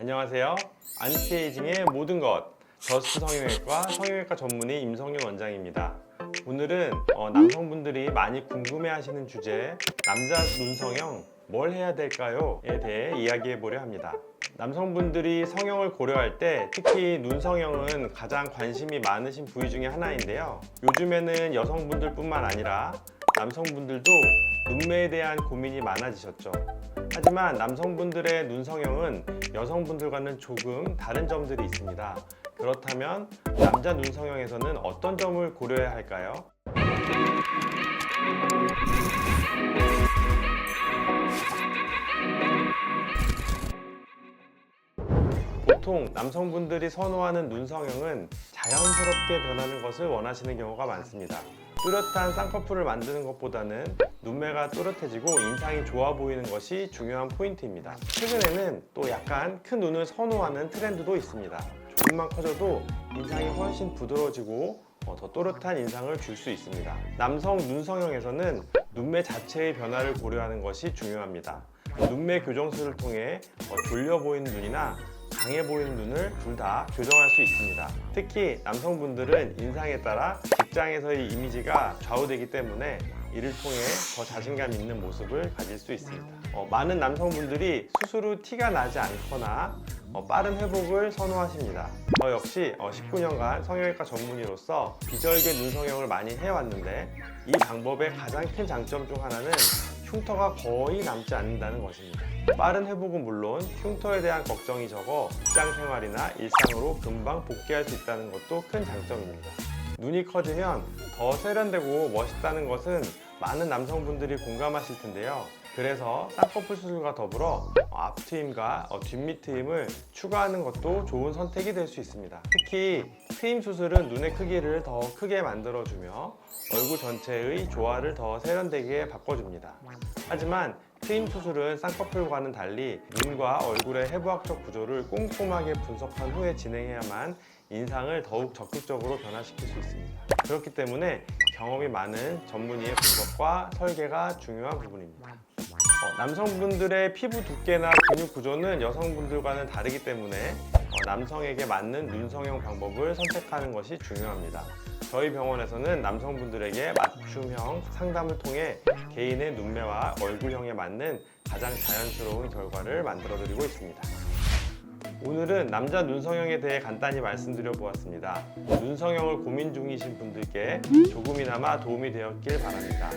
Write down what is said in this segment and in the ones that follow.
안녕하세요. 안티에이징의 모든 것 저스트 성형외과 성형외과 전문의 임성윤 원장입니다. 오늘은 어, 남성분들이 많이 궁금해하시는 주제 남자 눈 성형 뭘 해야 될까요?에 대해 이야기해 보려 합니다. 남성분들이 성형을 고려할 때 특히 눈 성형은 가장 관심이 많으신 부위 중에 하나인데요. 요즘에는 여성분들뿐만 아니라 남성분들도 눈매에 대한 고민이 많아지셨죠. 하지만 남성분들의 눈 성형은 여성분들과는 조금 다른 점들이 있습니다. 그렇다면 남자 눈 성형에서는 어떤 점을 고려해야 할까요? 보통 남성분들이 선호하는 눈 성형은 자연스럽게 변하는 것을 원하시는 경우가 많습니다. 뚜렷한 쌍꺼풀을 만드는 것보다는 눈매가 또렷해지고 인상이 좋아 보이는 것이 중요한 포인트입니다. 최근에는 또 약간 큰 눈을 선호하는 트렌드도 있습니다. 조금만 커져도 인상이 훨씬 부드러워지고 어, 더 또렷한 인상을 줄 수 있습니다. 남성 눈 성형에서는 눈매 자체의 변화를 고려하는 것이 중요합니다. 눈매 교정술을 통해 어, 졸려 보이는 눈이나 강해 보이는 눈을 둘 다 교정할 수 있습니다. 특히 남성분들은 인상에 따라 직장에서의 이미지가 좌우되기 때문에 이를 통해 더 자신감 있는 모습을 가질 수 있습니다. 어, 많은 남성분들이 수술 후 티가 나지 않거나 어, 빠른 회복을 선호하십니다. 저 역시 어, 19년간 성형외과 전문의로서 비절개 눈 성형을 많이 해왔는데 이 방법의 가장 큰 장점 중 하나는 흉터가 거의 남지 않는다는 것입니다. 빠른 회복은 물론 흉터에 대한 걱정이 적어 직장 생활이나 일상으로 금방 복귀할 수 있다는 것도 큰 장점입니다. 눈이 커지면 더 세련되고 멋있다는 것은 많은 남성분들이 공감하실 텐데요. 그래서 쌍꺼풀 수술과 더불어 앞트임과 어, 뒷밑 트임을 추가하는 것도 좋은 선택이 될 수 있습니다. 특히 트임 수술은 눈의 크기를 더 크게 만들어주며 얼굴 전체의 조화를 더 세련되게 바꿔줍니다. 하지만 트임 수술은 쌍꺼풀과는 달리 눈과 얼굴의 해부학적 구조를 꼼꼼하게 분석한 후에 진행해야만 인상을 더욱 적극적으로 변화시킬 수 있습니다. 그렇기 때문에 경험이 많은 전문의의 분석과 설계가 중요한 부분입니다. 어, 남성분들의 피부 두께나 근육 구조는 여성분들과는 다르기 때문에 어, 남성에게 맞는 눈성형 방법을 선택하는 것이 중요합니다. 저희 병원에서는 남성분들에게 맞춤형 상담을 통해 개인의 눈매와 얼굴형에 맞는 가장 자연스러운 결과를 만들어 드리고 있습니다. 오늘은 남자 눈 성형에 대해 간단히 말씀드려 보았습니다. 눈 성형을 고민 중이신 분들께 조금이나마 도움이 되었길 바랍니다.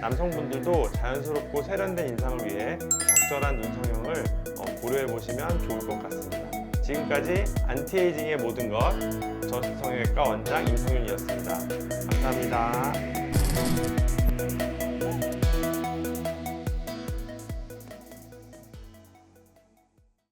남성분들도 자연스럽고 세련된 인상을 위해 적절한 눈 성형을 어, 고려해 보시면 좋을 것 같습니다. 지금까지 안티에이징의 모든 것 저스성형외과 원장 임성윤이었습니다. 감사합니다.